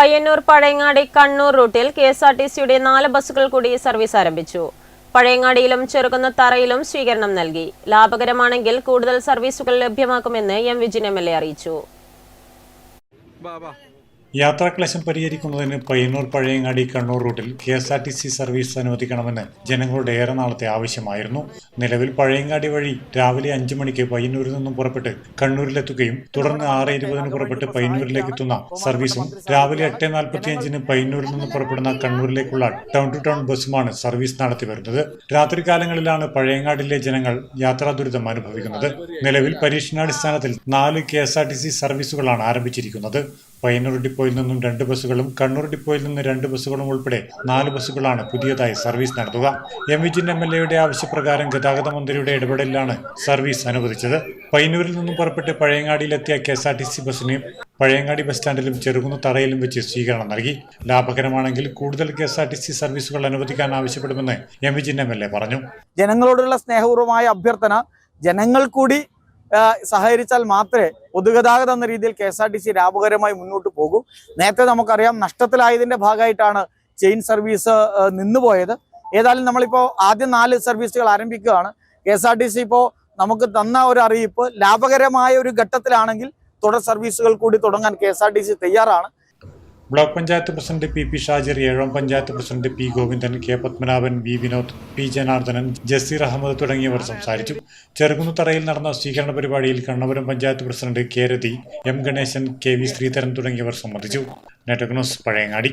പയ്യന്നൂർ പഴയങ്ങാടി കണ്ണൂർ റൂട്ടിൽ K S R T സിയുടെ നാല് ബസ്സുകൾ കൂടി സർവീസ് ആരംഭിച്ചു. പഴയങ്ങാടിയിലും ചെറുകുന്ന തറയിലും സ്വീകരണം നൽകി. ലാഭകരമാണെങ്കിൽ കൂടുതൽ സർവീസുകൾ ലഭ്യമാക്കുമെന്ന് M Vijin M L A അറിയിച്ചു. യാത്രാക്ലേശം പരിഹരിക്കുന്നതിന് പയ്യന്നൂർ പഴയങ്ങാടി കണ്ണൂർ റൂട്ടിൽ K S R T C service അനുവദിക്കണമെന്ന് ജനങ്ങളുടെ ഏറെ നാളത്തെ ആവശ്യമായിരുന്നു. നിലവിൽ പഴയങ്ങാടി വഴി രാവിലെ അഞ്ചു മണിക്ക് പയ്യന്നൂരിൽ നിന്നും പുറപ്പെട്ട് കണ്ണൂരിലെത്തുകയും തുടർന്ന് ആറ് ഇരുപതിന് പുറപ്പെട്ട് പയ്യന്നൂരിലേക്ക് എത്തുന്ന സർവീസും രാവിലെ എട്ട് നാൽപ്പത്തിയഞ്ചിന് പയ്യന്നൂരിൽ നിന്ന് പുറപ്പെടുന്ന കണ്ണൂരിലേക്കുള്ള ടൗൺ ടു ടൗൺ ബസ്സുമാണ് സർവീസ് നടത്തി വരുന്നത്. രാത്രികാലങ്ങളിലാണ് പഴയങ്ങാടിലെ ജനങ്ങൾ യാത്രാ ദുരിതം അനുഭവിക്കുന്നത്. നിലവിൽ പരീക്ഷണാടിസ്ഥാനത്തിൽ നാല് K S R T C സർവീസുകളാണ് ആരംഭിച്ചിരിക്കുന്നത്. പയ്യന്നൂർ ഡിപ്പോയിൽ നിന്നും രണ്ട് ബസ്സുകളും കണ്ണൂർ ഡിപ്പോയിൽ നിന്ന് രണ്ട് ബസ്സുകളും ഉൾപ്പെടെ നാല് ബസ്സുകളാണ് പുതിയതായി സർവീസ് നടത്തുക. എം വിജിൻ എം എൽ എയുടെ ആവശ്യപ്രകാരം ഗതാഗത മന്ത്രിയുടെ ഇടപെടലിലാണ് സർവീസ് അനുവദിച്ചത്. പയ്യന്നൂരിൽ നിന്നും പുറപ്പെട്ട് പഴയങ്ങാടിയിലെത്തിയ K S R T C ബസ്സിന് പഴയങ്ങാടി ബസ് സ്റ്റാൻഡിലും ചെറുകുന്ന തറയിലും വെച്ച് സ്വീകരണം നൽകി. ലാഭകരമാണെങ്കിൽ കൂടുതൽ K S R T C സർവീസുകൾ അനുവദിക്കാൻ ആവശ്യപ്പെടുമെന്ന് M Vijin M L A പറഞ്ഞു. ജനങ്ങളോടുള്ള സ്നേഹപൂർവമായ അഭ്യർത്ഥന ജനങ്ങൾ കൂടി സഹകരിച്ചാൽ മാത്രമേ പൊതുഗതാഗതം എന്ന രീതിയിൽ K S R T C ലാഭകരമായി മുന്നോട്ട് പോകൂ. നേരത്തെ നമുക്കറിയാം നഷ്ടത്തിലായതിന്റെ ഭാഗമായിട്ടാണ് ചെയിൻ സർവീസ് നിന്നുപോയത്. ഏതായാലും നമ്മളിപ്പോൾ ആദ്യം നാല് സർവീസുകൾ ആരംഭിക്കുകയാണ്. K S R T C ഇപ്പോൾ നമുക്ക് തന്ന ഒരു അറിയിപ്പ് ലാഭകരമായ ഒരു ഘട്ടത്തിലാണെങ്കിൽ തുടർ സർവീസുകൾ കൂടി തുടങ്ങാൻ K S R T C തയ്യാറാണ്. Block panchayat president P P Shajir ഏഴാം panchayat president P Govindan K Padmanabhan V Vinod P Janardhanan Jaseer Ahmed തുടങ്ങിയവർ സംസാരിച്ചു. ചെറുകുന്നുതറയിൽ നടന്ന സ്വീകരണ പരിപാടിയിൽ Kannapuram panchayat president K Rathi M Ganeshan K V Sreedharan തുടങ്ങിയവർ സംബന്ധിച്ചു. നെറ്റഗ്നോസ് പഴയങ്ങാടി.